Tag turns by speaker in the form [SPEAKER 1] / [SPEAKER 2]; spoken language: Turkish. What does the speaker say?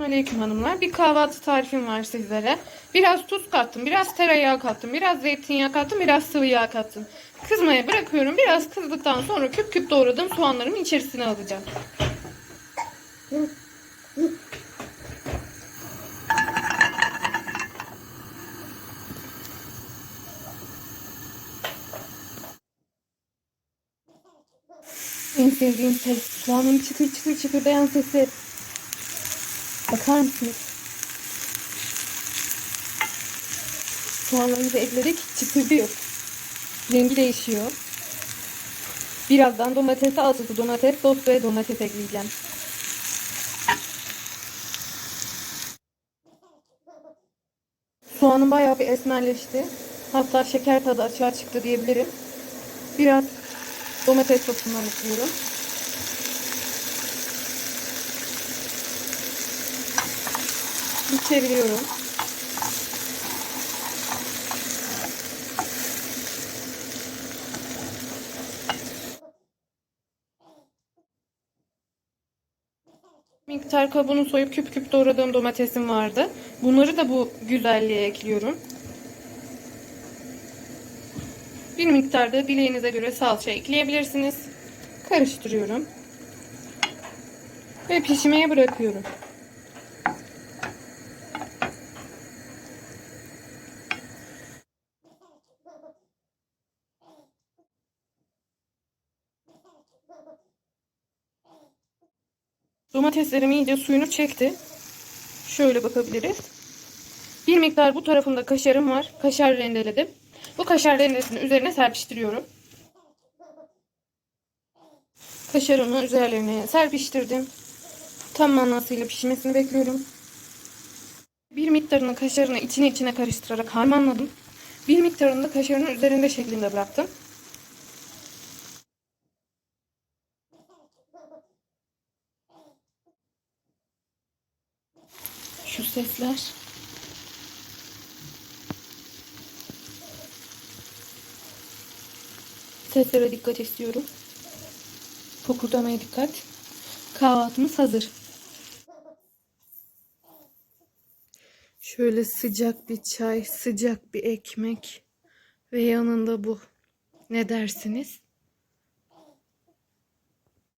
[SPEAKER 1] Aleyküm hanımlar. Bir kahvaltı tarifim var sizlere. Biraz tuz kattım, biraz tereyağı kattım, biraz zeytinyağı kattım, biraz sıvı yağ kattım. Kızmaya bırakıyorum. Biraz kızdıktan sonra küp küp doğradığım soğanlarımı içerisine alacağım. En sevdiğim ses. Soğanın çıtır çıtır çıtırdayan sesi. Bakar mısınız? Soğanlarımızı ekledik. Çıtırdıyor. Rengi değişiyor. Birazdan domatese atısı domates sos ve domates ekleyeceğim. Soğanım bayağı bir esmerleşti. Hatta şeker tadı açığa çıktı diyebilirim. Biraz domates sosundan ekliyorum. Bir çeviriyorum. Miktar kabuğunu soyup küp küp doğradığım domatesim vardı. Bunları da bu güzelliğe ekliyorum. Bir miktar da dileğinize göre salça ekleyebilirsiniz. Karıştırıyorum. Ve pişmeye bırakıyorum. Domateslerim iyice suyunu çekti. Şöyle bakabiliriz. Bir miktar bu tarafında kaşarım var. Kaşar rendeledim. Bu kaşar rendesini üzerine serpiştiriyorum. Kaşarımı üzerlerine serpiştirdim. Tam manasıyla pişmesini bekliyorum. Bir miktarını kaşarını içine içine karıştırarak harmanladım. Bir miktarını da kaşarının üzerinde şeklinde bıraktım. Şu sesler. Seslere dikkat istiyorum. Fokurdamaya dikkat. Kahvaltımız hazır. Şöyle sıcak bir çay, sıcak bir ekmek ve yanında bu. Ne dersiniz?